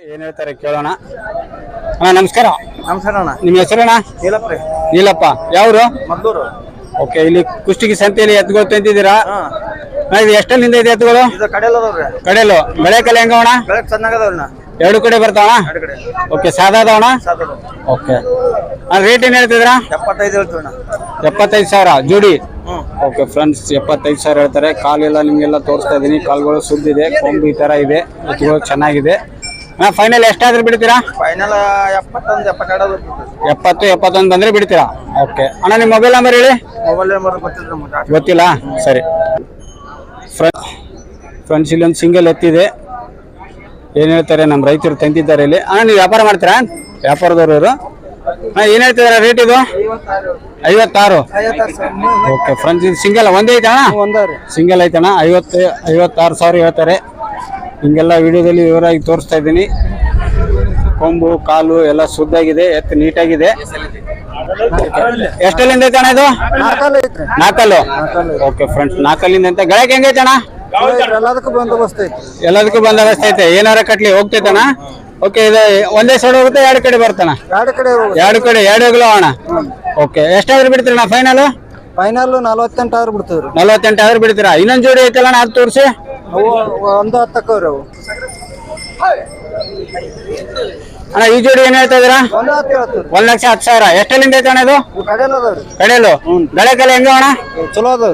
ಏನ್ ಹೇಳ್ತಾರೆ ಕೇಳೋಣ. ಅಣ್ಣ ನಮಸ್ಕಾರ. ನಮಸ್ಕಾರ ಅಣ್ಣ. ನಿಮ್ಮ ಹೆಸರಣ್ಣ ನೀಲಪ್ಪ ರೀ. ನೀಲಪ್ಪ. ಯಾವ್ರು? ಮದ್ದೂರು. ಓಕೆ ಇಲ್ಲಿ ಕುಷ್ಟಗಿ ಸಂತೆಯಲ್ಲಿ ಎತ್ತುಗಳು ತಂತಿದ್ದೀರಾ? ಅಣ್ಣ, ಇದು ಎಷ್ಟಲ್ಲಿಂದ ಇದೆ ಎತ್ತುಗಳು? ಇದು ಕಡೆಯಲ್ಲ ಅದಾವ್ರಿ ಕಡೆಯಲು ಬೆಳೆಕಲ್ಲ ಹೆಂಗವಣ ಬೆಳಕ್ ಚೆನ್ನಾಗ್ ಅದಾವ್ರಿ ಎರಡು ಕಡೆ ಬರ್ತಾವಣ ಎರಡು ಕಡೆ. ಓಕೆ ಸಾದಾ ಅದಾವಣ ಓಕೆ. ರೇಟ್ ಏನ್ ಹೇಳ್ತಿದ್ರಾ ಎಪ್ಪತ್ತೈದು ಹೇಳ್ತೀವಿ ಅಣ್ಣ. ಎಪ್ಪತ್ತೈದು ಸಾವಿರ ಜೋಡಿ? ಓಕೆ ಫ್ರೆಂಡ್ಸ್ ಎಪ್ಪತ್ತೈದು ಸಾವಿರ ಹೇಳ್ತಾರೆ. ಕಾಲೆಲ್ಲ ನಿಮಗೆಲ್ಲ ತೋರಿಸ್ತಾ ಇದ್ದೀನಿ ಕಾಲುಗಳು ಸುದ್ದಿದೆ ಕೊಂಬು ಈ ಥರ ಇದೆ. ಎತ್ತುಗಳು ಚೆನ್ನಾಗಿದೆ. ಅಣ್ಣ ಫೈನಲ್ ಎಷ್ಟಾದ್ರೂ ಬಿಡ್ತೀರಾ? ಫೈನಲ್ ಎಪ್ಪತ್ತೊಂದು ಎಪ್ಪತ್ತೆರಡು ಎಪ್ಪತ್ತು ಎಪ್ಪತ್ತೊಂದು ಬಂದ್ರೆ ಬಿಡ್ತೀರಾ? ಓಕೆ ಅಣ್ಣ ನಿಮ್ಮ ಮೊಬೈಲ್ ನಂಬರ್ ಹೇಳಿ. ಮೊಬೈಲ್ ನಂಬರ್ ಗೊತ್ತಿಲ್ಲ ಗೊತ್ತಿಲ್ಲ? ಸರಿ. ಫ್ರೆಂಡ್ಸ್ ಇಲ್ಲೊಂದು ಸಿಂಗಲ್ ಎತ್ತಿದೆ. ಏನು ಹೇಳ್ತಾರೆ? ನಮ್ಮ ರೈತರು ತಂದಿದ್ದಾರೆ ಇಲ್ಲಿ. ಅಣ್ಣ ನೀವು ವ್ಯಾಪಾರ ಮಾಡ್ತೀರಾ? ವ್ಯಾಪಾರದವರು ಇವರು. ಹಾಂ ಏನು ಹೇಳ್ತಿದಾರ ರೇಟ್ ಇದು? ಐವತ್ತಾರು. ಓಕೆ ಫ್ರೆಂಡ್ಸ್ ಇದು ಸಿಂಗಲ್ ಒಂದೇ ಐತಣ್ಣ? ಸಿಂಗಲ್ ಐತಣ್ಣ? ಐವತ್ತು ಐವತ್ತಾರು ಸಾವಿರ ಹೇಳ್ತಾರೆ. ಹಿಂಗೆಲ್ಲ ವಿಡಿಯೋದಲ್ಲಿ ವಿವರವಾಗಿ ತೋರಿಸ್ತಾ ಇದ್ದೀನಿ. ಕೊಂಬು ಕಾಲು ಎಲ್ಲ ಶುದ್ಧಾಗಿದೆ ಎತ್ತು ನೀಟಾಗಿದೆ. ಎಷ್ಟಲ್ಲಿಂದ ಐತೆ ಅಣ್ಣ ಇದು? ನಾಲ್ಕಲ್ಲು. ಓಕೆ ಫ್ರೆಂಡ್ಸ್ ನಾಲ್ಕಲ್ಲಿಂದ ಅಂತ ಗಳಕ್ಕೆ ಹೆಂಗೈತೆ ಅಣ್ಣ? ಎಲ್ಲದಕ್ಕೂ ಬಂದೋಬಸ್ತ್ ಐತೆ. ಎಲ್ಲದಕ್ಕೂ ಬಂದ ವ್ಯವಸ್ಥೆ ಐತೆ. ಏನಾರ ಕಟ್ಲಿ ಹೋಗ್ತೈತಣ್ಣ ಓಕೆ ಇದು ಒಂದೇ ಸೈಡ್ ಹೋಗುತ್ತೆ ಎರಡು ಕಡೆ ಬರ್ತಾನ ಎರಡು ಕಡೆ ಎರಡು ಕಡೆ ಎರಡು ಹೋಗ್ಲೋ ಅಣ್ಣ? ಓಕೆ ಎಷ್ಟಾದ್ರೂ ಬಿಡ್ತೀರಣ್ಣ ಫೈನಲ್ ಫೈನಲ್ ನಲವತ್ತೆಂಟು ಆದ್ರೂ ಬಿಡ್ತೀವಿ ರೀ. ನಲ್ವತ್ತೆಂಟು ಆದ್ರೂ ಬಿಡ್ತೀರಾ? ಇನ್ನೊಂದು ಜೋಡಿ ಐತಲ್ಲ ಅಣ್ಣ ಅದು ತೋರಿಸಿ. ಅವು ಒಂದು ಹತ್ತಕ್ಕವ್ರಿ ಅವು. ಅಣ್ಣ ಈ ಜೋಡಿ ಏನ್ ಹೇಳ್ತಾ ಇದೀರಾ ಒಂದು ಹತ್ತು ಹೇಳ್ತೀವಿ. ಒಂದ್ ಲಕ್ಷ ಹತ್ತು ಸಾವಿರ. ಎಷ್ಟಲ್ಲಿಂದ ಐತೆ ಅಣ್ಣ ಇದು? ರೀ. ಕಡೆಯಲ್ಲ ಅದಾವ್ರಿ ಕಡೆಯಲು ಬೆಳಕೆಲ್ಲ ಹೆಂಗ ಅಣ್ಣ? ಚಲೋ ಅದ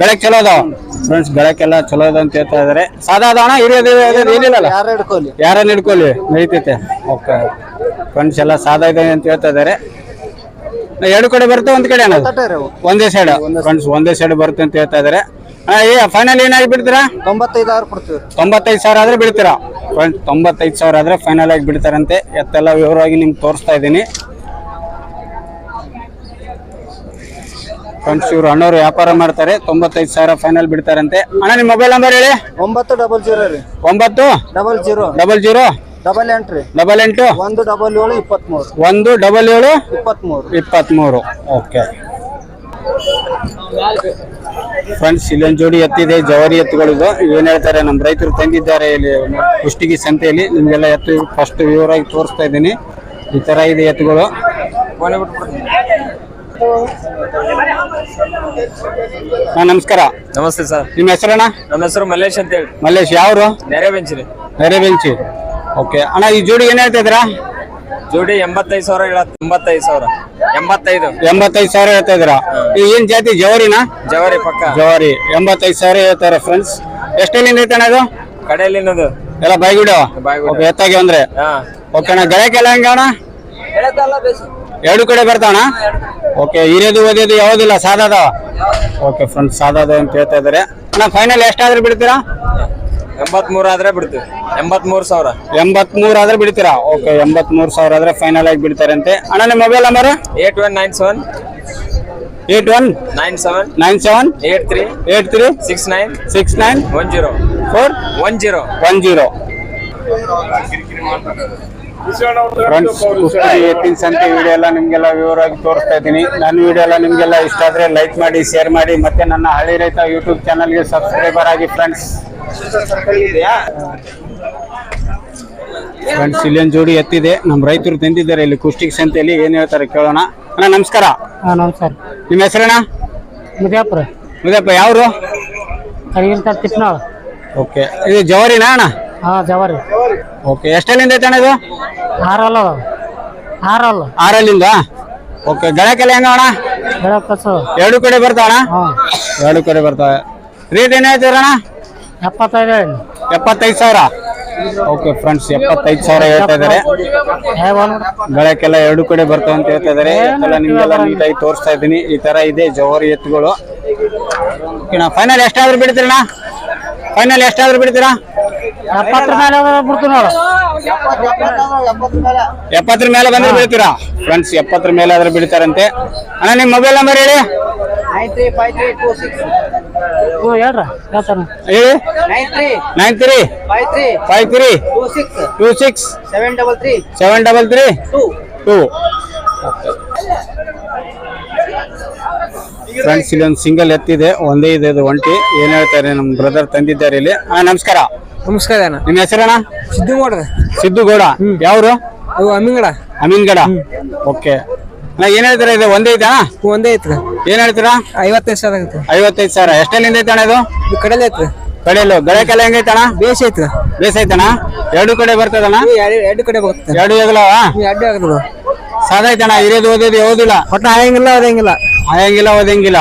ಗಳಕ್ ಚಲೋ ಅದಾವ? ಫ್ರೆಂಡ್ಸ್ ಬೆಳಕೆಲ್ಲ ಚಲೋ ಅದ ಅಂತ ಹೇಳ್ತಾ ಇದಾರೆ ಸಾದಾ ಅದ ಅಣ್ಣ? ಹಿರಿಯೋದು ಏನಿಲ್ಲ ಯಾರು ಹಿಡ್ಕೊಲಿ? ಯಾರನ್ನ ಹಿಡ್ಕೊಳ್ಳಿ ನಡೀತೈತೆ. ಓಕೆ. ಫ್ರೆಂಡ್ಸ್ ಎಲ್ಲ ಸಾದಾ ಇದೆ ಅಂತ ಹೇಳ್ತಾ ಇದಾರೆ ಎರಡು ಕಡೆ ಬರುತ್ತೆ ಒಂದ್ ಕಡೆ ಅಣ್ಣ ಒಂದೇ ಸೈಡ್ ಫ್ರೆಂಡ್ಸ್ ಒಂದೇ ಸೈಡ್ ಬರುತ್ತೆ ಅಂತ ಹೇಳ್ತಾ ಇದಾರೆ ಏ ಫೈನಲ್ ಏನಾಗಿ ಬಿಡ್ತೀರಾ? ತೊಂಬತ್ತೈದು ಸಾವಿರ ಕೊಡ್ತೀವಿ. ತೊಂಬತ್ತೈದು ಸಾವಿರ ಆದ್ರೆ ಬಿಡ್ತೀರಾ? ಫ್ರೆಂಡ್ಸ್ ತೊಂಬತ್ತೈದು ಸಾವಿರ ಆದ್ರೆ ಫೈನಲ್ ಆಗಿ ಬಿಡ್ತಾರಂತೆ. ಎತ್ತೆಲ್ಲ ವಿವರವಾಗಿ ನಿಮ್ಗೆ ತೋರಿಸ್ತಾ ಇದ್ದೀನಿ. ಫ್ರೆಂಡ್ಸ್ ಇವ್ರು ಅಣ್ಣವ್ರು ವ್ಯಾಪಾರ ಮಾಡ್ತಾರೆ. ತೊಂಬತ್ತೈದು ಸಾವಿರ ಫೈನಲ್ ಬಿಡ್ತಾರಂತೆ. ಅಣ್ಣ ನಿಮ್ಮ ಮೊಬೈಲ್ ನಂಬರ್ ಹೇಳಿ? ಒಂಬತ್ತು ಡಬಲ್ ಜೀರೋ ರೀ. ಒಂಬತ್ತು? Double zero double zero double ಎಂಟು ರೀ. ಡಬಲ್ ಎಂಟು? ಒಂದು ಡಬಲ್ ಏಳು ಇಪ್ಪತ್ತ್ಮೂರು ಒಂದು ಡಬಲ್ ಏಳು? ಇಪ್ಪತ್ತ್ಮೂರು ಇಪ್ಪತ್ತ್ಮೂರು ಓಕೆ ಫ್ರೆಂಡ್ಸ್ ಇಲ್ಲೊಂದು ಜೋಡಿ ಎತ್ತಿದೆ ಜವಾರಿ ಇದು ಏನ್ ಹೇಳ್ತಾರೆ ನಮ್ಮ ರೈತರು ತಂದಿದ್ದಾರೆ ಇಲ್ಲಿ ಕುಷ್ಟಗಿ ಸಂತೆಯಲ್ಲಿ. ನಿಮ್ಗೆಲ್ಲ ಎತ್ತು ಫಸ್ಟ್ ವಿವರವಾಗಿ ತೋರಿಸ್ತಾ ಇದ್ದೀನಿ. ಈ ತರ ಇದೆ ಎತ್ತುಗಳು. ಹಾ ನಮಸ್ಕಾರ. ನಮಸ್ತೆ ಸರ್. ನಿಮ್ಮ ಹೆಸರಣ್ಣ? ನಮ್ಮ ಹೆಸರು ಮಲ್ಲೇಶ್ ಅಂತ ಹೇಳಿ ಮಲ್ಲೇಶ್ ಯಾವ್ರು? ನೆರೆ ಬೆಂಚ್ರಿ. ನೆರೆ ಬೆಂಚಿ. ಓಕೆ ಅಣ್ಣ ಈ ಜೋಡಿ ಏನ್ ಹೇಳ್ತಾ ಇದ್ದೀರಾ? ಜೋಡಿ ಎಂಬತ್ತೈದು ಸಾವಿರ ಹೇಳ ಎಂಬತ್ತೈದು ಸಾವಿರ. ಎಂಬತ್ತೈದು. ಎಂಬತ್ತೈದು ಸಾವಿರ ಹೇಳ್ತಾ ಇದ್ದೀರಾ? ಇದು ಏನ್ ಜಾತಿ? ಜವರಿನಾ? ಜವರಿ ಪಕ್ಕ. ಜವಾರಿ. ಎಂಬತ್ತೈದು ಸಾವಿರ ಹೇಳ್ತಾರೆ ಫ್ರೆಂಡ್ಸ್ ಎಷ್ಟೆಲ್ಲಿಂದ ಐತೆ ಅಣ್ಣ ಇದು? ಕಡೆಯಲ್ಲಿ ಇನ್ನೊಂದು ಎಲ್ಲ ಬಾಯ್ಗುಡ ಎತ್ತಾಗಿ ಅಂದ್ರೆ? ಓಕೆ ಅಣ್ಣ ಗಳಕ್ಕೆಲ್ಲ ಹೆಂಗ ಅಣ್ಣ? ಎರಡು ಕಡೆ ಬರ್ತಾನ ಓಕೆ ಇರೋದು ಓದೋದು ಯಾವುದಿಲ್ಲ ಸಾದಾದ ಓಕೆ ಫ್ರೆಂಡ್ಸ್ ಸಾದಾದ ಅಂತ ಹೇಳ್ತಾ ಇದಾರೆ ಅಣ್ಣ ಫೈನಲ್ ಎಷ್ಟಾದ್ರೂ ಬಿಡ್ತೀರಾ? ಎಂಬತ್ಮೂರು ಆದ್ರೆ ಬಿಡ್ತೀವಿ. ಎಂಬತ್ಮೂರು ಸಾವಿರ. ಎಂಬತ್ಮೂರು ಆದ್ರೆ ಬಿಡ್ತೀರಾ? ಓಕೆ ಎಂಬತ್ಮೂರು ಸಾವಿರ ಆದ್ರೆ ಫೈನಲ್ ಆಗಿ ಬಿಡ್ತಾರಂತೆ. ಅಣ್ಣ ನಿಮ್ಮ mobile number eight one nine seven. Eight one? Nine seven. Nine seven? Eight three. Eight three? Six nine. Six nine? One zero. Four? One zero. One zero. Friends Kushtagi ಎತ್ತಿನ ಸಂತೆ video ಎಲ್ಲ ನಿಮ್ಗೆಲ್ಲ ವಿವರವಾಗಿ ತೋರಿಸ್ತಾ ಇದ್ದೀನಿ. ನನ್ನ ವಿಡಿಯೋ ಎಲ್ಲ ನಿಮಗೆಲ್ಲ ಇಷ್ಟ ಆದ್ರೆ ಲೈಕ್ ಮಾಡಿ ಶೇರ್ ಮಾಡಿ ಮತ್ತೆ ನನ್ನ ಹಳ್ಳಿ ರೈತ ಯೂಟ್ಯೂಬ್ ಚಾನಲ್ಗೆ ಸಬ್ಸ್ಕ್ರೈಬರ್ ಆಗಿ ಫ್ರೆಂಡ್ಸ್ ಫ್ರೆಂಡ್ಸ್ ಇಲ್ಲೊಂದು ಜೋಡಿ ಎತ್ತಿದೆ. ನಮ್ಮ ರೈತರು ತಂದಿದ್ದಾರೆ ಇಲ್ಲಿ ಕುಷ್ಟಗಿ ಸಂತೆಯಲ್ಲಿ. ಏನ್ ಹೇಳ್ತಾರೆ ಕೇಳೋಣ. ಅಣ್ಣ ನಮಸ್ಕಾರ. ನಮಸ್ಕಾರ. ನಿಮ್ಮ ಹೆಸರಣ್ಣ? ಮುದ್ಯಾಪುರ ಮುದಪ್ಪ ಯಾವ್ರು? ತಿಪ್ಪನಾಳ್ ಓಕೆ ಇದು ಜವಾರಿನಾ ಅಣ್ಣ? ಹಾಂ ಜವಾರಿ. ಓಕೆ ಎಷ್ಟಲ್ಲಿಂದ ಐತೆ ಅಣ್ಣ ಇದು? ಆರಲ್ಲ ಆರಲ್ಲ. ಆರಲ್ಲಿಂದ? ಓಕೆ ಗಳಕ್ಕೆಲ್ಲ ಹೆಂಗ ಅಣ್ಣ? ಎರಡು ಕಡೆ ಬರ್ತಾವಣ ಹಾಂ. ಎರಡು ಕಡೆ ಬರ್ತಾವೆ ರೇಟ್ ಏನ್ ಹೇಳ್ತೀರಣ್ಣ ಎಪ್ಪತ್ತೈದು ಹೇಳಿ. ಎಪ್ಪತ್ತೈದು ಸಾವಿರ? ಓಕೆ ಫ್ರೆಂಡ್ಸ್ ಎಪ್ಪತ್ತೈದು ಸಾವಿರ ಹೇಳ್ತಾ ಇದಾರೆ ಗಳಕ್ಕೆಲ್ಲ ಎರಡು ಕಡೆ ಬರ್ತಾವ ಅಂತ ಹೇಳ್ತಾ ಇದಾರೆ ಎಲ್ಲ ನಿಮ್ಗೆಲ್ಲ ನೀಟಾಗಿ ತೋರಿಸ್ತಾ ಇದ್ದೀನಿ. ಈ ತರ ಇದೆ ಜವಾರಿ ಎತ್ತುಗಳು. ಫೈನಲ್ ಎಷ್ಟಾದ್ರೂ ಬಿಡ್ತೀರಣ್ಣ ಫೈನಲ್ ಎಷ್ಟಾದ್ರೂ ಬಿಡ್ತೀರಾ? ಎಪ್ಪತ್ತರ ಮೇಲೆ ಬಿಡ್ತು ನೋಡು. ಎಪ್ಪತ್ತರ ಮೇಲೆ ಬಂದ್ರೆ ಬಿಡ್ತೀರಾ? ಫ್ರೆಂಡ್ಸ್ ಎಪ್ಪತ್ತರ ಮೇಲೆ ಆದ್ರೆ ಬೀಳ್ತಾರಂತೆ ಅಣ್ಣ ನಿಮ್ಮ ಮೊಬೈಲ್ ನಂಬರ್ ಹೇಳಿ. ಹೇಳ್ರ ಹೇಳಿ. Nine three five three two six seven double three seven double three two friends ಇಲ್ಲಿ ಒಂದು ಸಿಂಗಲ್ ಎತ್ತಿದೆ. ಒಂದೇ ಇದೆ ಅದು ಒಂಟಿ. ಏನ್ ಹೇಳ್ತಾರೆ ನಮ್ಮ ಬ್ರದರ್ ತಂದಿದ್ದಾರೆ ಇಲ್ಲಿ. ಹಾ ನಮಸ್ಕಾರ. ನಮಸ್ಕಾರ ಅಣ್ಣ. ನಿಮ್ಮ ಹೆಸರಣ್ಣ? ಸಿದ್ದು ಮಾಡ್ರಿ ಸಿದ್ದುಗೌಡ ಯಾವ್ರು? ಅವು ಅಮ್ಮಿಂಗಡ ಅಮೀನ್ಗಡ ಓಕೆ. ಅಣ್ಣ ಏನ್ ಹೇಳ್ತೀರಾ? ಇದು ಒಂದೇ ಐತಾ? ಒಂದೇ ಐತ್ರಿ ಏನ್ ಹೇಳ್ತೀರಾ? ಐವತ್ತೈದು ಸಾವಿರ ಆಗತ್ತೆ. ಐವತ್ತೈದು ಸಾವಿರ. ಎಷ್ಟೆಲ್ಲಿಂದ ಐತೆ ಅಣ್ಣ ಇದು? ಇದು ಕಡಲೆ ಐತ್ರಿ ಕಡೆಯಲ್ಲು ಗಳೆಕೆಲ್ಲ ಹೆಂಗೈತೆ ಅಣ್ಣ ಬೇಸ್ ಐತ್ರಿ ಬೇಸ್ ಐತಣ್ಣ? ಎರಡು ಕಡೆ ಬರ್ತದಣ್ಣ? ಎರಡು ಎರಡು ಕಡೆ ಬರುತ್ತೆ. ಎರಡು ಹೆಗಲವ ಎರಡು ಆಗತ್ತದ ಸಾದಾ ಐತಣ್ಣ? ಇರೋದು ಓದೋದು ಓದಿಲ್ಲ ಒಟ್ಟು ಆಯಂಗಿಲ್ಲ ಅದಂಗಿಲ್ಲ ಆಯಂಗಿಲ್ಲ ಓದಂಗಿಲ್ಲ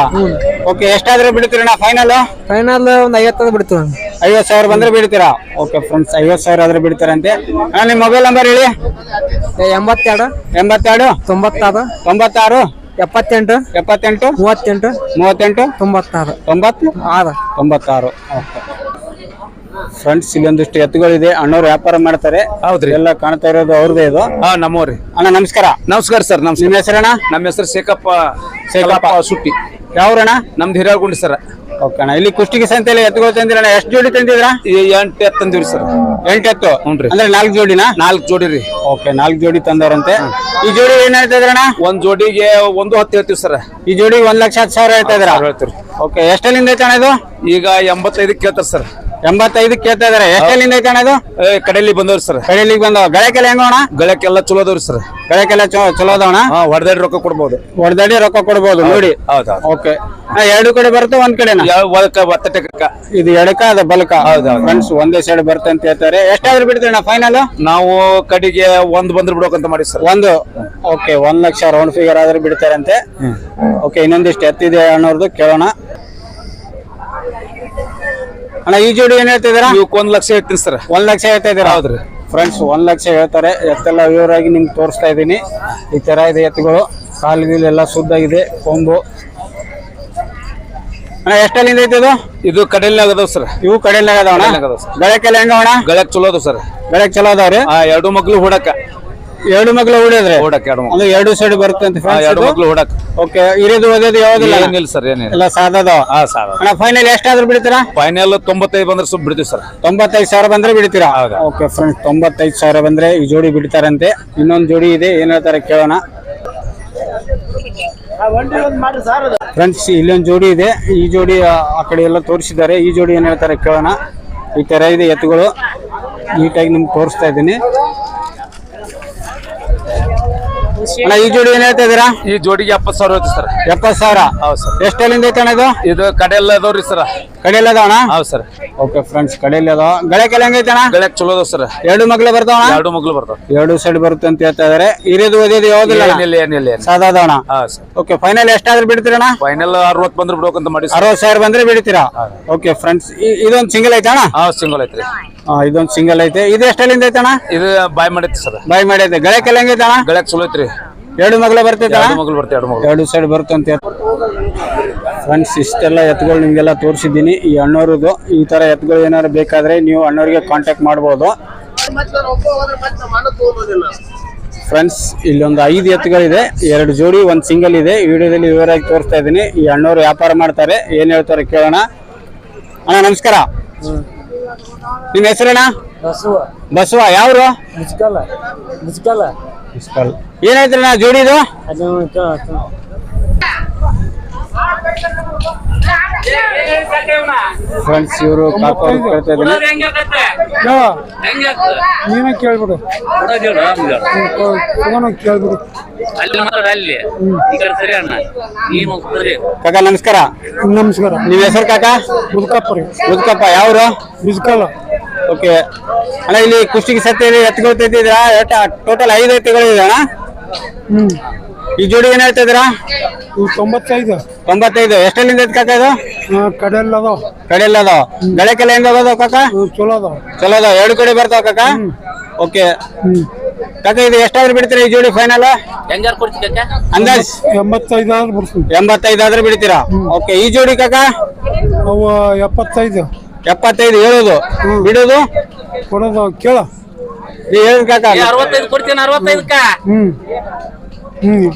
ಓಕೆ ಎಷ್ಟಾದ್ರೆ ಬಿಡ್ತೀರಣ್ಣ ಫೈನಲ್ ಫೈನಲ್ ಒಂದು ಐವತ್ತದ ಬಿಡ್ತೀವಿ ಐವತ್ತು ಸಾವಿರ ಬಂದ್ರೆ ಬಿಡ್ತೀರಾ ಓಕೆ ಫ್ರೆಂಡ್ಸ್ ಐವತ್ತು ಸಾವಿರ ಆದ್ರೆ ಬಿಡ್ತಾರಂತೆ ಅಣ್ಣ ನಿಮ್ಮ ಮೊಬೈಲ್ ನಂಬರ್ ಹೇಳಿ. ಎಂಬತ್ತೆರಡು. ಎಂಬತ್ತೆರಡು? ತೊಂಬತ್ತಾರು. ತೊಂಬತ್ತಾರು? ಎಪ್ಪತ್ತೆಂಟು. ಎಪ್ಪತ್ತೆಂಟು? ಮೂವತ್ತೆಂಟು. ಮೂವತ್ತೆಂಟು? ತೊಂಬತ್ತಾರು. ತೊಂಬತ್ತು? ಆರು. ತೊಂಬತ್ತಾರು. ಫ್ರೆಂಡ್ಸ್ ಇಲ್ಲೊಂದಿಷ್ಟು ಎತ್ತುಗಳಿದೆ. ಅಣ್ಣವ್ರು ವ್ಯಾಪಾರ ಮಾಡ್ತಾರೆ. ಹೌದ್ರಿ. ಎಲ್ಲ ಕಾಣ್ತಾ ಇರೋದು ಅವ್ರದೇ ಇದು. ಹಾ ನಮ್ಮವ್ರಿ. ಅಣ್ಣ ನಮಸ್ಕಾರ. ನಮಸ್ಕಾರ ಸರ್ ನಮ್ಮ ನಿಮ್ಮ ಹೆಸರಣ್ಣ? ನಮ್ಮ ಹೆಸರು ಶೇಖಪ್ಪ ಶೇಖಪ್ಪ. ಶೇಖಪ್ಪ ಸುಟ್ಟಿ ಯಾವ್ರಣ್ಣ? ನಮ್ದು ಹಿರಿಯರ್ಗುಂಡಿ ಸರ್. ಓಕೆ ಅಣ್ಣ ಇಲ್ಲಿ ಕುಷ್ಟಿಗೆ ಸಂತೆಯಲ್ಲಿ ಎತ್ತುಗಳು ತಂದಿರಣ್ಣ ಎಷ್ಟು ಜೋಡಿ ತಂದಿದ್ರ? ಎಂಟು ಎತ್ತು ತಂದಿವ್ರಿ ಸರ್. ಎಂಟು ಎತ್ತು? ಹ್ಞೂನ್ರಿ. ಅಂದ್ರೆ ನಾಲ್ಕು ಜೋಡಿನಾ? ನಾಲ್ಕು ಜೋಡಿ ರೀ. ಓಕೆ ನಾಲ್ಕು ಜೋಡಿ ತಂದವ್ರಂತೆ. ಈ ಜೋಡಿ ಏನ್ ಹೇಳ್ತಾ ಇದ್ರಣ್ಣ? ಒಂದ್ ಜೋಡಿಗೆ ಒಂದು ಹತ್ತು ಹೇಳ್ತೀವಿ ಸರ್. ಈ ಜೋಡಿ ಒಂದ್ ಲಕ್ಷ ಹತ್ತು ಸಾವಿರ ಹೇಳ್ತಾ ಇದ್ರ? ಹೇಳ್ತೀರಿ ಓಕೆ ಎಷ್ಟಲ್ಲಿಂದ ಐತೆ ಅಣ್ಣ ಇದು? ಈಗ ಎಂಬತ್ತೈದಕ್ಕೆ ಕೇಳ್ತಾರೆ ಸರ್. ಎಂಬತ್ತೈದಕ್ಕೆ ಕೇಳ್ತಾ ಇದಾರೆ. ಎಷ್ಟಲ್ಲಿಂದ ಐತೆ ಅಣ್ಣ ಇದು? ಏ, ಕಡೆಯಲ್ಲಿ ಬಂದವ್ರಿ ಸರ್. ಕಡೆಯಲ್ಲಿ ಬಂದವ. ಗಳಕೆಲ್ಲ ಹೆಂಗೋಣ ಗಳಕ್ಕೆಲ್ಲ ಚಲೋ ಅದಾವ್ರಿ ಸರ್. ಗಳಕೆಲ್ಲ ಚೊ- ಚಲೋ ಅದಾವಣ ಹಾ ಹೊಡೆದಾಡಿ ರೊಕ್ಕ ಕೊಡ್ಬೋದು. ಹೊಡೆದಾಡಿ ರೊಕ್ಕ ಕೊಡ್ಬೋದು ನೋಡಿ. ಹೌದಾ. ಓಕೆ. ಎರಡು ಕಡೆ ಬರುತ್ತೆ ಒಂದ್ ಕಡೆನಾ? ಒತ್ತಟಕ್ಕ ಇದು ಎಡಕ ಅದ ಬಲಕ? ಫ್ರೆಂಡ್ಸ್ ಒಂದೇ ಸೈಡ್ ಬರುತ್ತೆ ಅಂತ ಹೇಳ್ತಾರೆ. ಎಷ್ಟಾದ್ರೂ ಬಿಡ್ತೀರಣ್ಣ ಫೈನಲ್ ನಾವು ಕಡೆಗೆ ಒಂದ್ ಬಂದ್ರೆ ಬಿಡ್ಬೇಕಂತ ಮಾಡಿ ಸರ್. ಒಂದು? ಓಕೆ ಒಂದ್ ಲಕ್ಷ ರೌಂಡ್ ಫಿಗರ್ ಆದ್ರೆ ಬಿಡ್ತಾರಂತೆ. ಓಕೆ ಇನ್ನೊಂದಿಷ್ಟು ಎತ್ತಿದೆ ಅನ್ನೋರ್ದು ಕೇಳೋಣ. ಅಣ್ಣ ಈ ಜೋಡಿ ಏನ್ ಹೇಳ್ತಿದ್ದೀರಾ ಇವಕ್ಕೆ ಒಂದ್ ಲಕ್ಷ ಹೇಳ್ತೀನಿ ಸರ್. ಒಂದ್ ಲಕ್ಷ ಹೇಳ್ತಾ ಇದ್ದೀರಾ? ಹೌದ್ರಿ. ಫ್ರೆಂಡ್ಸ್ ಒಂದ್ ಲಕ್ಷ ಹೇಳ್ತಾರೆ. ಎತ್ತೆಲ್ಲ ವಿವರಾಗಿ ನಿಮ್ಗೆ ತೋರಿಸ್ತಾ ಇದ್ದೀನಿ. ಈ ತರ ಇದೆ ಎತ್ತುಗಳು. ಕಾಲು ಗೀಲು ಶುದ್ಧ ಆಗಿದೆ. ಕೊಂಬು. ಅಣ್ಣ ಎಷ್ಟಲ್ಲಿಂದ ಐತೆ ಇದು? ಇದು ಕಡಲ್ನಾಗ ಅದಾವ ಸರ್. ಇವು ಕಡಲ್ನಾಗ ಅದಾವಣ ಅದಾವ್ ಸರ್. ಗಳಕ್ಕೆಲ್ಲ ಹೆಂಗವಣ ಗಳಕ್ ಚಲೋ ಅದಾವ್ ಸರ್. ಗಳಕ್ ಚಲೋ ಅದಾವ್ರಿ ಆ ಎರಡು ಮಗ್ಳು ಹುಡಕ. ಎರಡು ಮಗ್ಳು ಉಳಿದ್ರೆ ಹೊಡಕ್ ಎರಡು ಮಕ್ಳು ಅಂದ್ರೆ ಎರಡು ಸೈಡ್ ಬರುತ್ತೆ ಅಂತ ಎರಡು ಮಗ್ಳು ಹೊಡಕ್. ಓಕೆ ಇರೋದು ಓದೋದು ಯಾವ್ದಿಲ್ಲ ಅಣ್ಣ? ಏನಿಲ್ಲ ಸರ್ ಏನಿಲ್ಲ. ಎಲ್ಲ ಸಾದದ ಹಾ ಸರ್ ಅಣ್ಣ ಫೈನಲ್ ಎಷ್ಟಾದ್ರೂ ಬಿಡ್ತೀರಾ? ಫೈನಲ್ ತೊಂಬತ್ತೈದು ಬಂದ್ರೆ ಸ್ವಲ್ಪ ಬಿಡ್ತೀವಿ ಸರ್. ತೊಂಬತ್ತೈದು ಸಾವಿರ ಬಂದ್ರೆ ಬಿಡ್ತೀರಾ. ಓಕೆ ಫ್ರೆಂಡ್ಸ್ ತೊಂಬತ್ತೈದು ಸಾವಿರ ಬಂದ್ರೆ ಈ ಜೋಡಿ ಬಿಡ್ತಾರಂತೆ. ಇನ್ನೊಂದು ಜೋಡಿ ಇದೆ ಏನ್ ಹೇಳ್ತಾರೆ ಕೇಳೋಣ. ಫ್ರೆಂಡ್ಸ್ ಇಲ್ಲೊಂದು ಜೋಡಿ ಇದೆ. ಈ ಜೋಡಿ, ಆ ಕಡೆ ಎಲ್ಲ ತೋರಿಸಿದ್ದಾರೆ. ಈ ಜೋಡಿ ಏನ್ ಹೇಳ್ತಾರೆ ಕೇಳೋಣ. ಈ ತರ ಇದೆ ಎತ್ತುಗಳು. ನೀಟಾಗಿ ನಿಮ್ಗೆ ತೋರಿಸ್ತಾ ಇದ್ದೀನಿ. ಅಣ್ಣ ಈ ಜೋಡಿ ಏನ್ ಹೇಳ್ತಾ ಇದೀರಾ ಈ ಜೋಡಿಗೆ ಎಪ್ಪತ್ ಸಾವಿರ ಐತಿ ಸರ್. ಎಪ್ಪತ್ ಸಾವಿರ? ಹೌದು ಸರ್. ಎಷ್ಟಲ್ಲಿಂದ ಐತೆ ಅಣ್ಣ ಇದು? ಇದು ಕಡೆಯಲ್ಲ ಅದಾವ್ರಿ ಸರ್. ಕಡೆಯಲ್ಲಿ ಅದಾವಣ ಹೌದು ಸರ್. ಓಕೆ ಫ್ರೆಂಡ್ಸ್ ಕಡೆಯಲ್ಲಿ ಅದಾವ. ಗಳಕ್ಕೆಲ್ಲ ಹೆಂಗೈತೆ ಅಣ್ಣ? ಗಳಕ್ ಚಲೋ ಅದಾವ ಸರ್. ಎರಡು ಮಗ್ಳು ಬರ್ತಾವಣ ಎರಡು ಮಗ್ಳು ಬರ್ತಾವ. ಎರಡು ಸೈಡ್ ಬರುತ್ತೆ ಅಂತ ಹೇಳ್ತಾ ಇದಾರೆ. ಇರೋದು ಓದಿದ ಯಾವ್ದಿಲ್ಲ ಏನಿಲ್ಲ ಏನಿಲ್ಲ ಏನಿಲ್ಲ. ಸಾದಾ ಅಣ್ಣ? ಹಾ ಸರ್. ಓಕೆ ಫೈನಲ್ ಎಷ್ಟಾದ್ರೂ ಬಿಡ್ತೀರಣ್ಣ ಫೈನಲ್ ಅರವತ್ತು ಬಂದ್ರೆ ಬಿಡ್ಬೇಕಂತ ಮಾಡಿ ಸರ್. ಅರವತ್ತು ಸಾವಿರ ಬಂದ್ರೆ ಬಿಡ್ತೀರಾ? ಓಕೆ ಫ್ರೆಂಡ್ಸ್ ಇದೊಂದು ಸಿಂಗಲ್ ಐತೆ ಅಣ್ಣ? ಹಾ ಸಿಂಗಲ್ ಐತ್ರಿ ಆ, ಇದೊಂದು ಸಿಂಗಲ್ ಐತೆ. ಇದು ಎಷ್ಟಲ್ಲಿಂದ ಐತಣ್ಣ ಅಣ್ಣ? ಇದು ಬಾಯ್ ಮಾಡೈತಿ ಸರ್. ಬಾಯ್ ಮಾಡೈತೆ ಗಳಕ್ಕೆಲ್ಲ ಹೆಂಗೈತೆ ಅಣ್ಣ? ಗಳಕ್ ಚಲೋ ಐತ್ರಿ ಎರಡು ಮಗಳು ಬರ್ತೈತೆ? ಎರಡು ಮಗ್ಳು ಎರಡು ಮಗ್ಳು. ಎರಡು ಸೈಡ್ ಬರುತ್ತೆ ಅಂತ ಫ್ರೆಂಡ್ಸ್ ಇಷ್ಟೆಲ್ಲ ಎತ್ತುಗಳು ನಿಮಗೆಲ್ಲ ತೋರಿಸಿದ್ದೀನಿ. ಈ ಅಣ್ಣವ್ರದ್ದು ಈ ಥರ ಎತ್ತುಗಳು ಏನಾದ್ರು ಬೇಕಾದ್ರೆ ನೀವು ಅಣ್ಣವ್ರಿಗೆ ಕಾಂಟ್ಯಾಕ್ಟ್ ಮಾಡ್ಬೋದು. ಫ್ರೆಂಡ್ಸ್ ಇಲ್ಲೊಂದು ಐದು ಎತ್ತುಗಳಿದೆ ಎರಡು ಜೋಡಿ ಒಂದು ಸಿಂಗಲ್ ಇದೆ. ಈ ವಿಡಿಯೋದಲ್ಲಿ ವಿವರವಾಗಿ ತೋರಿಸ್ತಾ ಇದ್ದೀನಿ. ಈ ಅಣ್ಣವ್ರು ವ್ಯಾಪಾರ ಮಾಡ್ತಾರೆ. ಏನು ಹೇಳ್ತಾರೆ ಕೇಳೋಣ. ಅಣ್ಣ ನಮಸ್ಕಾರ. ನಿಮ್ಮ ಹೆಸರಣ್ಣ ಬಸವ. ಬಸವ ಏನಾಯ್ತು ನಾ ಜೋಡಿದು? ಫ್ರೆಂಡ್ಸ್ ಇವರು ಕಾಕೋರು ಕೇಳ್ತಾ ಇದ್ದೀನಿ. ನೀನೇ ಕೇಳ್ಬಿಡು. ಕೇಳ್ಬಿಡು. ಕಾಕ ನಮಸ್ಕಾರ. ನಮಸ್ಕಾರ. ನೀವ್ ಹೆಸರು ಕಾಕ? ಮುದುಕಪ್ಪ ರೀ. ಮುದ್ಕಪ್ಪ ಯಾವ್ರು? ಬಿಸ್ಕಲ್ ಓಕೆ. ಅಣ್ಣ ಇಲ್ಲಿ ಕುಷ್ಟಿಗೆ ಸತ್ಯ ಎತ್ತಿದ್ರ ಟೋಟಲ್ ಐದು ಎತ್ತಿಗಳಿದೆ ಇದೆ ಅಣ್ಣ. ಈ ಜೋಡಿ ಏನ್ ಹೇಳ್ತಾ ಇದ್ದೀರಾ? ಇವು ತೊಂಬತ್ತೈದು. ತೊಂಬತ್ತೈದು. ಎಷ್ಟಲ್ಲಿಂದ ಐತೆ ಕಾಕ ಇದು? ಕಡೆಯಲ್ಲ ಅದಾವ. ಕಡೆಯಲ್ಲ ಅದಾವ. ಗಳಕ್ಕೆಲ್ಲ ಹೆಂಗ ಅದಾವ ಕಾಕ? ಇವು ಚಲೋ ಅದಾವ. ಚಲೋ ಅದಾವ. ಎರಡು ಕಡೆ ಬರ್ತಾವ ಕಾಕ? ಓಕೆ. ಕಾಕ ಇದು ಎಷ್ಟಾದ್ರೂ ಬಿಡ್ತೀರಾ ಈ ಜೋಡಿ ಫೈನಲ್ ಹೆಂಗಾರು ಕೊಡ್ತಿ ಕಕ್ಕ ಅಂದಾಜ್? ಎಂಬತ್ತೈದು ಆದ್ರೆ ಬರ್ತೀನಿ ಎಂಬತ್ತೈದು ಆದ್ರೆ ಬಿಡ್ತೀರಾ ಓಕೆ. ಈ ಜೋಡಿ ಕಾಕ? ಅವು ಎಪ್ಪತ್ತೈದು. ಎಪ್ಪತ್ತೈದು ಹೇಳೋದು. ಬಿಡೋದು? ಕೊಡೋದು ಕೇಳ. ನೀ ಹೇಳಿ ಕಾಕ. ಅರವತ್ತೈದು ಕೊಡ್ತೀನಿ ಅರವತ್ತೈದಕ್ಕ. ಹ್ಮ್. ಹ್ಮ್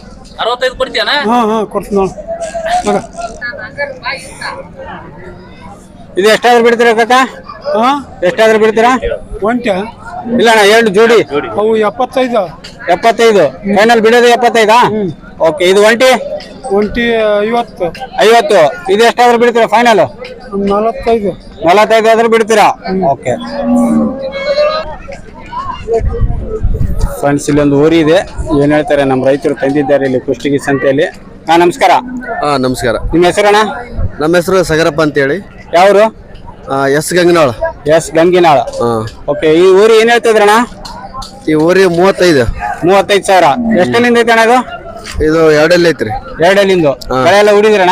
ಅರವತ್ತೈದು ಕೊಡ್ತೀಯನ? ಹಾ ಹಾ ಕೊಡ್ತೀನಿ ನೋಡು. ಮಗ ಇದು ಎಷ್ಟಾದ್ರೂ ಬಿಡ್ತೀರಾ ಕಾಕ? ಹಾ? ಎಷ್ಟಾದ್ರೂ ಬಿಡ್ತೀರಾ? ಒಂಟೆ. ಇಲ್ಲ ಅಣ್ಣ ಎರಡು ಜೋಡಿ. ಅವು ಎಪ್ಪತ್ತೈದು. ಎಪ್ಪತ್ತೈದು. ಫೈನಲ್ ಬಿಡೋದು ಎಪ್ಪತ್ತೈದಾ? ಓಕೆ ಇದು ಒಂಟಿ? ಒಂಟಿ ಐವತ್ತು. ಐವತ್ತು. ಇದು ಎಷ್ಟಾದ್ರೂ ಬಿಡ್ತೀರಾ ಫೈನಲ್ ನಲವತ್ತೈದು. ನಲವತ್ತೈದು ಆದ್ರೂ ಬಿಡ್ತೀರಾ ಓಕೆ ಫ್ರೆಂಡ್ಸ್ ಇಲ್ಲೊಂದು ಊರಿ ಇದೆ. ಏನ್ ಹೇಳ್ತಾರೆ ನಮ್ಮ ರೈತರು ತಂದಿದ್ದಾರೆ ಇಲ್ಲಿ ಕುಷ್ಟಗಿ ಸಂತೆಯಲ್ಲಿ. ಹಾ ನಮಸ್ಕಾರ. ಹಾ ನಮಸ್ಕಾರ. ನಿಮ್ಮ ಹೆಸರಣ್ಣ ನಮ್ಮ ಹೆಸರು ಸಗರಪ್ಪ ಅಂತೇಳಿ. ಯಾವ್ರು? ಆ, ಎಸ್ ಗಂಗಿನಾಳ. ಎಸ್ ಗಂಗಿನಾಳ. ಹಾ. ಓಕೆ ಈ ಊರಿ ಏನ್ ಹೇಳ್ತಿದ್ರಣ್ಣ ಈ ಊರಿಗೆ ಮೂವತ್ತೈದು. ಮೂವತ್ತೈದು ಸಾವಿರ. ಎಷ್ಟಲ್ಲಿಂದ ಐತೆ ಅಣ್ಣ ಇದು? ಇದು ಎರಡಲ್ಲಿ ಐತ್ರಿ. ಎರಡಲ್ಲಿಂದು. ಬೆಳೆ ಎಲ್ಲ ಉಡಿದ್ರಣ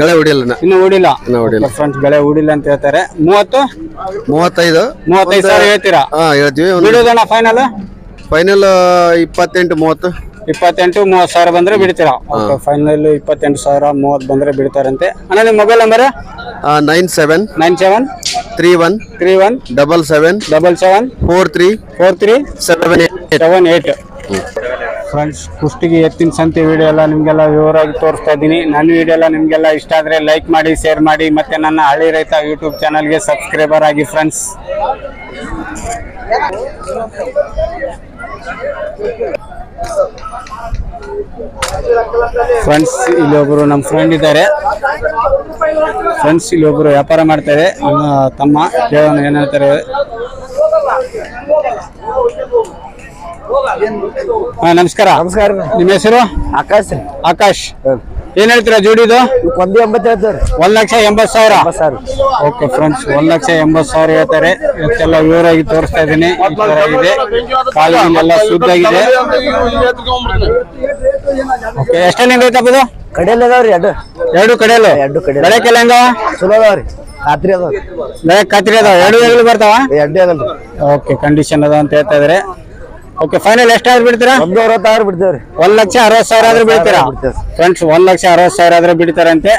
ಗಳೆ ಹೊಡಿಯಲ್ಲ. ಇನ್ನು. ಉಡಿಲ್ಲ ಇನ್ನು ಹೊಡಿಲ್ಲ ಫ್ರೆಂಡ್ಸ್ ಬೆಳೆ ಉಡಿಲ್ಲ ಅಂತ ಹೇಳ್ತಾರೆ. ಮೂವತ್ತು? ಮೂವತ್ತೈದು. ಮೂವತ್ತೈದು ಸಾವಿರ ಹೇಳ್ತೀರಾ? ಹಾ ಹೇಳ್ತೀವಿ. ಒಂದು ಬಿಡೋದಣ್ಣ ಫೈನಲ್ ಫೈನಲ್ ಇಪ್ಪತ್ತೆಂಟು ಮೂವತ್ತು? ಇಪ್ಪತ್ತೆಂಟು ಮೂವತ್ತು ಸಾವಿರ ಬಂದ್ರೆ ಬಿಡ್ತೀರಾ? ಫೈನಲ್ ಇಪ್ಪತ್ತೆಂಟು ಸಾವಿರ ಮೂವತ್ತು ಬಂದ್ರೆ ಬಿಡ್ತಾರಂತೆ. ಅಣ್ಣ ನಿಮ್ಮ mobile number nine seven nine seven three one three one double seven double seven four three four three seven eight seven eight friends Kushtagi ಎತ್ತಿನ ಸಂತೆ ವಿಡಿಯೋ ಎಲ್ಲ ನಿಮಗೆಲ್ಲ ವಿವರವಾಗಿ ತೋರಿಸ್ತಾ ಇದ್ದೀನಿ. ನನ್ನ ವಿಡಿಯೋ ಎಲ್ಲ ನಿಮಗೆಲ್ಲ ಇಷ್ಟ ಆದರೆ ಲೈಕ್ ಮಾಡಿ ಶೇರ್ ಮಾಡಿ ಮತ್ತೆ ನನ್ನ ಹಳ್ಳಿ ರೈತ ಯೂಟ್ಯೂಬ್ ಚಾನಲ್ಗೆ ಸಬ್ಸ್ಕ್ರೈಬರ್ ಆಗಿ ಫ್ರೆಂಡ್ಸ್ ಫ್ರೆಂಡ್ಸ್ ಇಲ್ಲಿ ಒಬ್ರು ನಮ್ಮ ಫ್ರೆಂಡ್ ಇದ್ದಾರೆ. ಫ್ರೆಂಡ್ಸ್ ಇಲ್ಲಿ ಒಬ್ರು ವ್ಯಾಪಾರ ಮಾಡ್ತಾರೆ ನಮ್ಮ ತಮ್ಮ ಕೇಳೋಣ ಏನ್ ಹೇಳ್ತಾರೆ. ಹಾ ನಮಸ್ಕಾರ. ನಮಸ್ಕಾರ. ನಿಮ್ಮ ಹೆಸರು? ಆಕಾಶ್. ಆಕಾಶ್. ಏನ್ ಹೇಳ್ತೀರಾ ಜೋಡಿದು? ಒಂದ್ ಎಂಬತ್ತು ಹೇಳ್ತಾರೆ. ಒಂದ್ ಲಕ್ಷ ಎಂಬತ್ ಸಾವಿರ? ಓಕೆ ಫ್ರೆಂಡ್ಸ್ ಒಂದ್ ಲಕ್ಷ ಎಂಬತ್ ಸಾವಿರ ಹೇಳ್ತಾರೆ. ಇವತ್ತೆಲ್ಲ ವಿವರವಾಗಿ ತೋರಿಸ್ತಾ ಇದೀನಿ ಈ ತರ ಇದೆ. ಕಾಲಿನೆಲ್ಲ ಶುದ್ಧಾಗಿದೆ. ಓಕೆ ಎಷ್ಟಲ್ಲಿಂದ ಐತಪ್ಪ ಇದು? ಕಡೆಯಲ್ಲಿ ಅದಾವ್ರಿ ಎರಡು. ಎರಡು ಕಡೆಯಲ್ಲಿ? ಎರಡು ಕಡೆ ಬೆಳಕೆಲ್ಲ ಹೆಂಗವ ಚಲೋ ಅದಾವ್ರಿ ಖಾತ್ರಿ ಅದಾವ ಬೆಳೆ ಖಾತ್ರಿ ಅದಾವ? ಎರಡು ಬರ್ತಾವ? ಎರಡೇ ಓಕೆ ಕಂಡೀಷನ್ ಅದ ಅಂತ ಹೇಳ್ತಾ ಇದಾರೆ. ಓಕೆ ಫೈನಲ್ ಎಷ್ಟಾದ್ರೂ ಬಿಡ್ತೀರಾ? ಒಂದು ಅರವತ್ತಾರು ಬಿಡ್ತೇವ್ರಿ. ಒಂದ್ ಲಕ್ಷ ಅರವತ್ ಸಾವಿರ ಆದ್ರೆ ಬಿಡ್ತೀರಾ? ಬಿಡ್ತೇವೆ. ಫ್ರೆಂಡ್ಸ್ ಒಂದ್ ಲಕ್ಷ ಅರವತ್ ಸಾವಿರ ಆದ್ರೆ ಬಿಡ್ತಾರಂತೆ.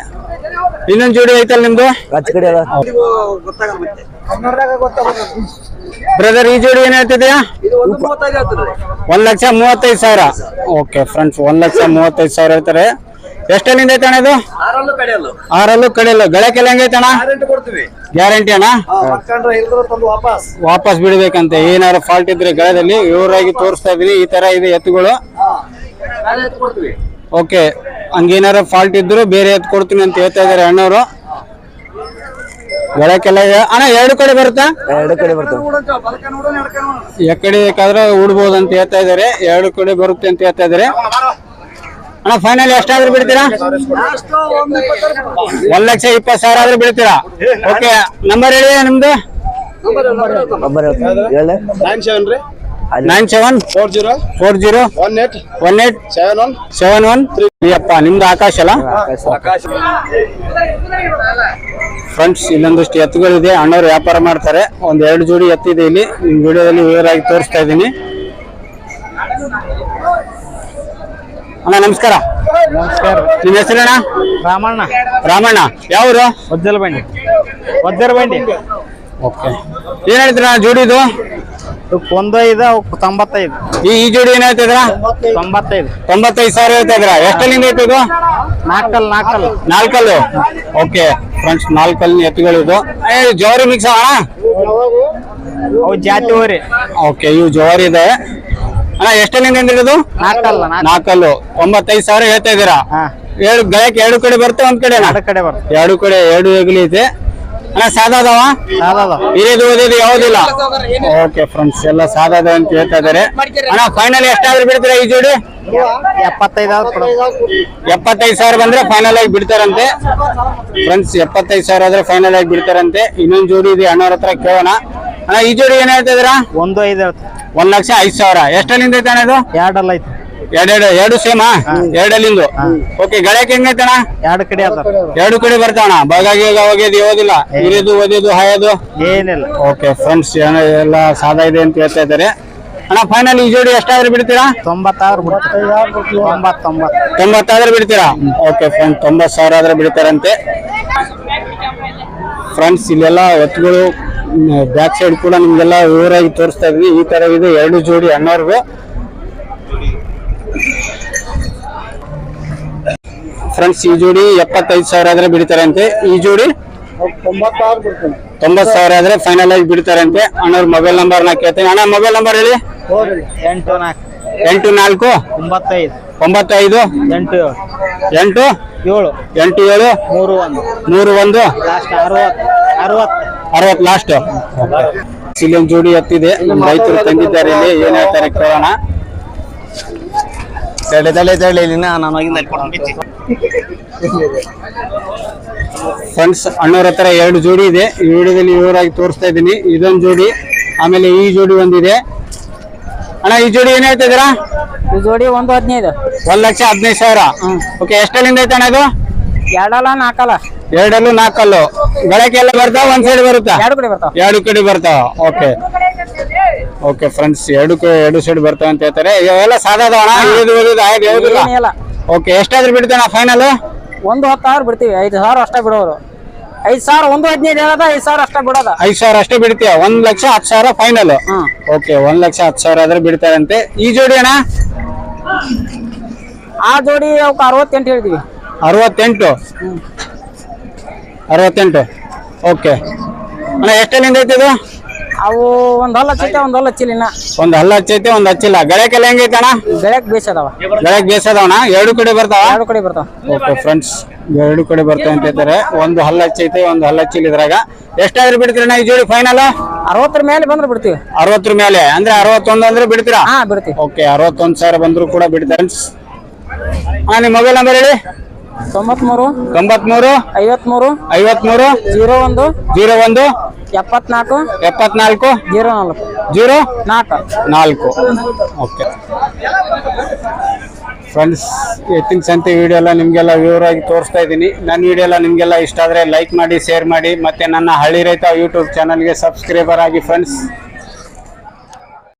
ಇನ್ನೊಂದ್ ಜೋಡಿ ಐತಲ್ ನಿಮ್ದು? ಕಚ್ ಕಡೆ ಅದ ಬ್ರದರ್ ಈ ಜೋಡಿ ಏನ್ ಹೇಳ್ತಿದ್ಯಾ ಒಂದ್ ಲಕ್ಷ ಮೂವತ್ತೈದು ಸಾವಿರ. ಓಕೆ ಫ್ರೆಂಡ್ಸ್ ಒಂದ್ ಲಕ್ಷ ಮೂವತ್ತೈದು ಸಾವಿರ ಹೇಳ್ತಾರೆ. ಎಷ್ಟಲ್ಲಿಂದ ಐತೆ ಅಣ್ಣ ಇದು? ಆರಲ್ಲೂ ಕಡೆಯಲ್ಲ. ಗಳಕ್ಕೆಲ್ಲ ಹೆಂಗೈತೆ ಅಣ್ಣ? ಗ್ಯಾರಂಟಿ ಅಣ್ಣ? ವಾಪಸ್. ಬಿಡ್ಬೇಕಂತೆ. ಏನಾದ್ರು ಫಾಲ್ಟ್ ಇದ್ರೆ ಗಳದಲ್ಲಿ ಇವರಾಗಿ ತೋರಿಸ್ತಾ ಇದೀನಿ ಈ ತರ ಇದೆ ಎತ್ತುಗಳು. ಓಕೆ ಹಂಗೇನಾರು ಫಾಲ್ಟ್ ಇದ್ರು ಬೇರೆ ಎತ್ತು ಕೊಡ್ತೀನಿ ಅಂತ ಹೇಳ್ತಾ ಇದಾರೆ ಅಣ್ಣವರು. ಗಳಕ್ಕೆಲ್ಲ ಇದೆ. ಅಣ್ಣ ಎರಡು ಕಡೆ ಬರುತ್ತಾ? ಎರಡು ಕಡೆ ಬರುತ್ತೆ ಎಕಡೆ ಬೇಕಾದ್ರೆ ಉಡ್ಬೋದು ಅಂತ ಹೇಳ್ತಾ ಇದಾರೆ ಎರಡು ಕಡೆ ಬರುತ್ತೆ ಅಂತ ಹೇಳ್ತಾ ಇದಾರೆ ಅಣ್ಣ ಫೈನಲ್ ಎಷ್ಟಾದ್ರೂ ಬಿಡ್ತೀರಾ? ಒಂದ್ ಲಕ್ಷ ಇಪ್ಪತ್ತು ಸಾವಿರ ಆದ್ರೂ ಬಿಡ್ತೀರಾ? ಓಕೆ ನಂಬರ್ ಹೇಳಿ ನಿಮ್ದು? Nine seven four zero four zero one eight one eight seven one seven one three ಅಪ್ಪ ನಿಮ್ದು ಆಕಾಶ ಅಲ್ಲ? ಫ್ರೆಂಡ್ಸ್ ಇಲ್ಲೊಂದಷ್ಟು ಎತ್ತುಗಳಿದೆ. ಅಣ್ಣವ್ರು ವ್ಯಾಪಾರ ಮಾಡ್ತಾರೆ. ಒಂದ್ ಎರಡು ಜೋಡಿ ಎತ್ತಿದೆ ಇಲ್ಲಿ. ನಿಮ್ ವಿಡಿಯೋದಲ್ಲಿ ವಿವರವಾಗಿ ತೋರಿಸ್ತಾ ಇದ್ದೀನಿ. ಅಣ್ಣ ನಮಸ್ಕಾರ. ನಮಸ್ಕಾರ. ನಿಮ್ಮ ಹೆಸರಣ್ಣ? ರಾಮಣ್ಣ. ರಾಮಣ್ಣ. ಯಾವರು? ಒಜ್ಜಲ ಬಂಡಿ ಒಜ್ಜರ ಬಂಡಿ ಓಕೆ. ಏನ್ ಹೇಳ್ತೀರಾ ಜೋಡಿದು? ಒಂದು ಐದು ತೊಂಬತ್ತೈದು. ಈ ಈ ಜೋಡಿ ಏನ್ ಹೇಳ್ತಿದ್ರ ತೊಂಬತ್ತೈದು. ತೊಂಬತ್ತೈದು ಸಾವಿರ ಹೇಳ್ತಾ ಇದ್ರ ಎಷ್ಟಲ್ಲಿಂದ ಐತೆ ಇದು ನಾಲ್ಕಲ್ ನಾಲ್ಕಲ್. ನಾಲ್ಕಲ್ಲು? ಓಕೆ. ಫ್ರೆಂಡ್ಸ್ ನಾಲ್ಕಲ್ಲಿ ಎತ್ತುಗಳಿದು ಏ ಜವಾರಿ ಮಿಕ್ಸ್ ಅಣ್ಣ? ಅವು ಜಾತಿ ಹೋರಿ. ಓಕೆ ಇವು ಜವಾರಿ ಇದೆ. ಅಣ್ಣ ಎಷ್ಟಲ್ಲಿಂದ ಹಿಡಿದು? ನಾಲ್ಕಲ್ಲ ನಾಲ್ಕಲ್ಲು. ಒಂಬತ್ತೈದು ಸಾವಿರ ಹೇಳ್ತಾ ಇದ್ದೀರಾ? ಎರಡು ಗಳಕ್ಕೆ ಎರಡು ಕಡೆ ಬರುತ್ತೆ ಒಂದ್ ಕಡೆ ಕಡೆ ಬರ್ತದೆ ಎರಡು ಕಡೆ ಎರಡು ಹೆಗಲಿ ಐತೆ ಅಣ್ಣ ಸಾದಾ ಅದಾವ? ಸಾದದ ಹಿರಿಯದು ಓದಿದ್ದು ಯಾವುದಿಲ್ಲ? ಓಕೆ ಫ್ರೆಂಡ್ಸ್ ಎಲ್ಲ ಸಾದಾ ಅದಾವ ಅಂತ ಹೇಳ್ತಾ ಇದಾರೆ ಅಣ್ಣ ಫೈನಲ್ ಎಷ್ಟಾದ್ರೂ ಬಿಡ್ತೀರಾ ಈ ಜೋಡಿ. ಎಪ್ಪತ್ತೈದು ಸಾವಿರ ಬಂದ್ರೆ ಫೈನಲ್ ಆಗಿ ಬಿಡ್ತಾರಂತೆ. ಫ್ರೆಂಡ್ಸ್ ಎಪ್ಪತ್ತೈದು ಸಾವಿರ ಆದ್ರೆ ಫೈನಲ್ ಆಗಿ ಬಿಡ್ತಾರಂತೆ. ಇನ್ನೊಂದು ಜೋಡಿ ಇದೆ ಅಣ್ಣವ್ರ ಹತ್ರ ಕೇಳೋಣ. ಅಣ್ಣ ಈ ಜೋಡಿ ಏನ್ ಹೇಳ್ತಾ ಇದ್ದೀರಾ? ಒಂದು ಐದು ಹೇಳ್ತಾರೆ ಒಂದ್ ಲಕ್ಷ ಐದ್ ಸಾವಿರ. ಎಷ್ಟಲ್ಲಿಂದ ಐತೆ ಅಣ್ಣ ಇದು? ಎರಡಲ್ಲ ಐತಿ. ಎರಡೆರಡು ಎರಡು ಸೇಮಾ ಎರಡಲ್ಲಿಂದು? ಓಕೆ ಗಳಕ್ಕೆ ಹೆಂಗೈತೆ ಅಣ್ಣ ಎರಡು ಕಡೆ ಅದ ಎರಡು ಕಡೆ ಬರ್ತಾವಣ ಬಗಾಗಿ ಹೋಗ್ಯದು ಓದಿಲ್ಲ ಇರೋದು ಓದಿದ್ದು ಹಾಯೋದು? ಏನಿಲ್ಲ. ಓಕೆ ಫ್ರೆಂಡ್ಸ್ ಎಲ್ಲ ಸಾದಾ ಇದೆ ಅಂತ ಹೇಳ್ತಾ ಇದ್ದಾರೆ. ಅಣ್ಣ ಫೈನಲ್ ಈ ಜೋಡಿ ಎಷ್ಟಾದ್ರೂ ಬಿಡ್ತೀರಾ? ತೊಂಬತ್ತಾರು ತೊಂಬತ್ತಾದ್ರೆ ಬಿಡ್ತೀರಾ? ಓಕೆ ಫ್ರೆಂಡ್ ತೊಂಬತ್ತು ಸಾವಿರ ಆದ್ರೆ ಬಿಡ್ತಾರಂತೆ. ಫ್ರೆಂಡ್ಸ್ ಇಲ್ಲೆಲ್ಲ ಎತ್ತುಗಳು ಬ್ಯಾಕ್ ಸೈಡ್ ಕೂಡ ನಿಮ್ಗೆಲ್ಲ ಊರಾಗಿ ತೋರಿಸ್ತಾ ಇದ್ವಿ. ಈ ತರ ಇದೆ ಎರಡು ಜೋಡಿ ಅಣ್ಣವ್ರಿಗೆ ಫ್ರೆಂಡ್ಸ್ ಈ ಜೋಡಿ ಎಪ್ಪತ್ತೈದು ಸಾವಿರ ಆದ್ರೆ ಬಿಡ್ತಾರಂತೆ. ಈ ಜೋಡಿ ತೊಂಬತ್ತು ಸಾವಿರ ಆದ್ರೆ ಫೈನಲ್ ಆಗಿ ಬಿಡ್ತಾರಂತೆ. ಅಣ್ಣವ್ರ ಮೊಬೈಲ್ ನಂಬರ್ ನಾ ಕೇಳ್ತೀನಿ. ಅಣ್ಣ ಮೊಬೈಲ್ ನಂಬರ್ ಹೇಳಿ. ಎಂಟು ನಾಲ್ಕು. ಎಂಟು ನಾಲ್ಕು. ಒಂಬತ್ತೈದು ಒಂಬತ್ತೈದು ಎಂಟು ಏಳು. ಎಂಟು. ಏಳು. ಎಂಟು ಏಳು. ಮೂರು ಒಂದು. ಮೂರು ಒಂದು. ಲಾಸ್ಟ್ ಅರವತ್ತು. ಅರವತ್ತು ಲಾಸ್ಟ್ ಸಿಲಿಂ ಜೋಡಿ ಎತ್ತಿದೆ. ರೈತರು ತಂದಿದ್ದಾರೆ ಇಲ್ಲಿ. ಏನ್ ಹೇಳ್ತಾರೆ ಕೇಳೋಣ. ತಡೆ ತಡೆ ತಡೆ ನನಗಿಂದ ಫ್ರೆಂಡ್ಸ್ ಅಣ್ಣವ್ರ ಹತ್ರ ಎರಡು ಜೋಡಿ ಇದೆ. ಈ ವಿಡಿಯೋದಲ್ಲಿ ವಿವರವಾಗಿ ತೋರಿಸ್ತಾ ಇದ್ದೀನಿ. ಇದೊಂದು ಜೋಡಿ ಆಮೇಲೆ ಈ ಜೋಡಿ ಒಂದಿದೆ. ಅಣ್ಣ ಈ ಜೋಡಿ ಏನ್ ಹೇಳ್ತಾ ಇದೀರಾ ಈ ಜೋಡಿ ಒಂದು ಹದಿನೈದು. ಒಂದ್ ಲಕ್ಷ ಹದಿನೈದು ಸಾವಿರ. ಓಕೆ ಎಷ್ಟಲ್ಲಿಂದ ಐತೆ ಅಣ್ಣ ಇದು? ಎರಡಲ್ಲ ನಾಲ್ಕಲ್ಲ? ಎರಡಲ್ಲೂ ನಾಲ್ಕಲ್ಲು. ಬೆಳಕೆಲ್ಲ ಎಲ್ಲ ಬರ್ತಾವ? ಒಂದ್ ಸೈಡ್ ಬರುತ್ತಾ? ಎರಡು ಕಡೆ ಬರ್ತಾವ. ಎರಡು ಕಡೆ ಬರ್ತಾವ. ಓಕೆ ಓಕೆ ಫ್ರೆಂಡ್ಸ್ ಎರಡು ಎರಡು ಸೈಡ್ ಬರ್ತಾವ ಅಂತ ಹೇಳ್ತಾರೆ. ಇವೆಲ್ಲ ಸಾಧಾರಣ ಅದಾವ ಅಣ್ಣ? ಇಳಿದು ಇಳಿದು ಆಯ್ತು ಯಾವುದಿಲ್ಲ ಏನಿಲ್ಲ ಓಕೆ ಎಷ್ಟಾದ್ರೂ ಬಿಡ್ತಾನ ಫೈನಲ್ ಒಂದು ಹತ್ತು ಸಾವಿರ ಬಿಡ್ತೀವಿ. ಐದು ಸಾವಿರ ಅಷ್ಟೇ ಬಿಡೋರು. ಐದು ಸಾವಿರ ಒಂದು ಹದಿನೈದು ಹೇಳದ ಐದು ಸಾವಿರ ಅಷ್ಟೇ ಬಿಡೋದ. ಐದು ಸಾವಿರ ಅಷ್ಟೇ ಬಿಡ್ತೀಯ? ಒಂದ್ ಲಕ್ಷ ಹತ್ತು ಸಾವಿರ ಫೈನಲ್ ಹ್ಮ್. ಓಕೆ ಒಂದ್ ಲಕ್ಷ ಹತ್ತು ಸಾವಿರ ಆದ್ರೆ ಬಿಡ್ತಾರಂತೆ. ಈ ಜೋಡಿ ಅಣ್ಣ? ಆ ಜೋಡಿ ಅವಕ್ಕೆ ಅರವತ್ತೆಂಟು ಹೇಳ್ತೀವಿ ಅರವತ್ತೆಂಟು. ಅರವತ್ತೆಂಟು. ಓಕೆ ಅಣ್ಣ ಎಷ್ಟಲ್ಲಿಂದ ಐತೆ ಇದು? ಅವು ಒಂದು ಹಲ್ಲ ಹಚ್ಚೈತೆ ಒಂದು ಹಲ್ಲ ಹಚ್ಚಿಲ್ಲ ಇನ್ನ. ಒಂದ್ ಹಲ್ಲ ಹಚ್ಚೈತೆ ಒಂದು ಹಚ್ಚಿಲ್ಲ. ಗಳೆಕೆಲ್ಲ ಹೆಂಗೈತೆ ಅಣ್ಣ ಬೆಳಕ್ ಬೇಸದವ ಗಳಕ್ ಬೇಸದವಣ ಎರಡು ಕಡೆ ಬರ್ತಾವ? ಎರಡು ಕಡೆ ಬರ್ತಾವ. ಓಕೆ ಫ್ರೆಂಡ್ಸ್ ಎರಡು ಕಡೆ ಬರ್ತಾವ ಅಂತ ಹೇಳ್ತಾರೆ ಒಂದು ಹಲ್ಲ ಹಚ್ಚೈತೆ ಒಂದು ಹಲ್ಲ ಹಚ್ಚಿಲ್ಲ ಇದ್ರಾಗ. ಎಷ್ಟಾದ್ರೂ ಬಿಡ್ತೀರಣ್ಣ ಈ ಜೋಡಿ ಫೈನಲ್ ಅರವತ್ತರ ಮೇಲೆ ಬಂದ್ರೆ ಬಿಡ್ತೀವಿ. ಅರವತ್ತರ ಮೇಲೆ. ಅಂದ್ರೆ ಅರವತ್ತೊಂದು ಅಂದ್ರೆ ಬಿಡ್ತೀರಾ? ಹಾ ಬಿಡ್ತೀವಿ. ಓಕೆ ಅರವತ್ತೊಂದು ಸಾವಿರ ಬಂದ್ರು ಕೂಡ ಬಿಡ್ತಾರೆ ಹಾ ನಿಮ್ಮ ಮೊಬೈಲ್ ನಂಬರ್ ಹೇಳಿ. ತೊಂಬತ್ಮೂರು ತೊಂಬತ್ಮೂರು ಐವತ್ಮೂರು ಐವತ್ಮೂರು ಜೀರೋ ಒಂದು ಜೀರೋ ಒಂದು ಎಪ್ಪತ್ನಾಲ್ಕು ಎಪ್ಪತ್ನಾಲ್ಕು ಜೀರೋ ನಾಲ್ಕು ಜೀರೋ ನಾಲ್ಕು. ನಾಲ್ಕು. ಓಕೆ. ಫ್ರೆಂಡ್ಸ್ ಎತ್ತಿನ ಸಂತೆ ವಿಡಿಯೋ ಎಲ್ಲ ನಿಮಗೆಲ್ಲ ವಿವರವಾಗಿ ತೋರಿಸ್ತಾ ಇದ್ದೀನಿ. ನನ್ನ ವಿಡಿಯೋ ಎಲ್ಲ ನಿಮಗೆಲ್ಲ ಇಷ್ಟ ಆದರೆ ಲೈಕ್ ಮಾಡಿ ಶೇರ್ ಮಾಡಿ ಮತ್ತು ನನ್ನ ಹಳ್ಳಿ ರೈತ ಯೂಟ್ಯೂಬ್ ಚಾನಲ್ಗೆ ಸಬ್ಸ್ಕ್ರೈಬರ್ ಆಗಿ ಫ್ರೆಂಡ್ಸ್